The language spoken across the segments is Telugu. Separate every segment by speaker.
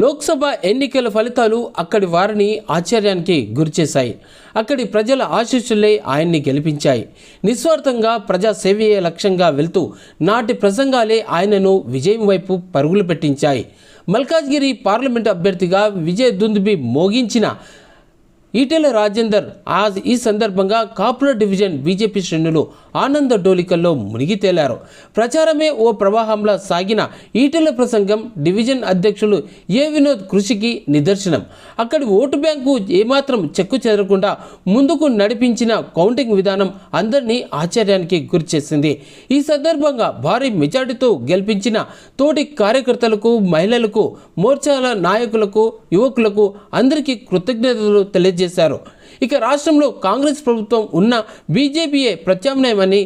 Speaker 1: లోక్సభ ఎన్నికల ఫలితాలు అక్కడి వారిని ఆశ్చర్యానికి గురిచేశాయి. అక్కడి ప్రజల ఆశీస్సులే ఆయన్ని గెలిపించాయి. నిస్వార్థంగా ప్రజాసేవయే లక్ష్యంగా వెళ్తూ నాటి ప్రసంగాలే ఆయనను విజయం వైపు పరుగులు పెట్టించాయి. మల్కాజ్గిరి పార్లమెంటు అభ్యర్థిగా విజయ దుందుబి మోగించిన ఈటెల రాజేందర్ ఆ ఈ సందర్భంగా కాపుల డివిజన్ బీజేపీ శ్రేణులు ఆనంద డోలికల్లో మునిగి తేలారు. ప్రచారమే ఓ ప్రవాహంలా సాగిన ఈటెల ప్రసంగం డివిజన్ అధ్యక్షులు ఏ వినోద్ కృషికి నిదర్శనం. అక్కడి ఓటు బ్యాంకు ఏమాత్రం చెక్కు చెదరకుండా ముందుకు నడిపించిన కౌంటింగ్ విధానం అందరినీ ఆశ్చర్యానికి గురిచేసింది ఈ సందర్భంగా భారీ మెజార్టీతో గెలిపించిన తోటి కార్యకర్తలకు మహిళలకు మోర్చాల నాయకులకు యువకులకు అందరికీ కృతజ్ఞతలు తెలియజేశారు. చేశారు. ఇక రాష్ట్రంలో కాంగ్రెస్ ప్రభుత్వం ఉన్న బీజేపీయే ప్రత్యామ్నాయమని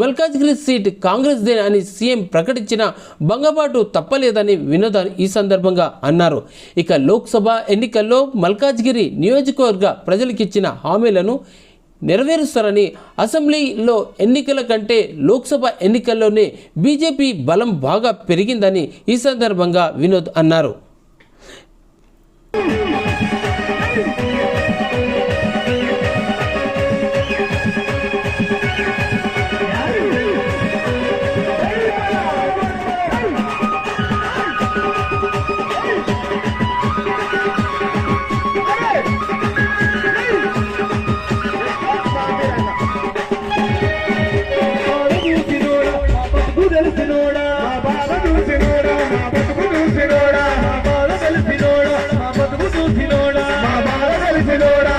Speaker 1: మల్కాజ్గిరి సీట్ కాంగ్రెస్దే అని సీఎం ప్రకటించిన బంగపాటు తప్పలేదని వినోద్ ఈ సందర్భంగా అన్నారు. ఇక లోక్సభ ఎన్నికల్లో మల్కాజ్గిరి నియోజకవర్గ ప్రజలకిచ్చిన హామీలను నెరవేరుస్తారని అసెంబ్లీలో ఎన్నికల కంటే లోక్సభ ఎన్నికల్లోనే బీజేపీ బలం బాగా పెరిగిందని ఈ సందర్భంగా వినోద్ అన్నారు. తెలిసినోడా మా బాల తెలిసినోడా మా బతుకు చూసినోడా మా బాల తెలిసినోడా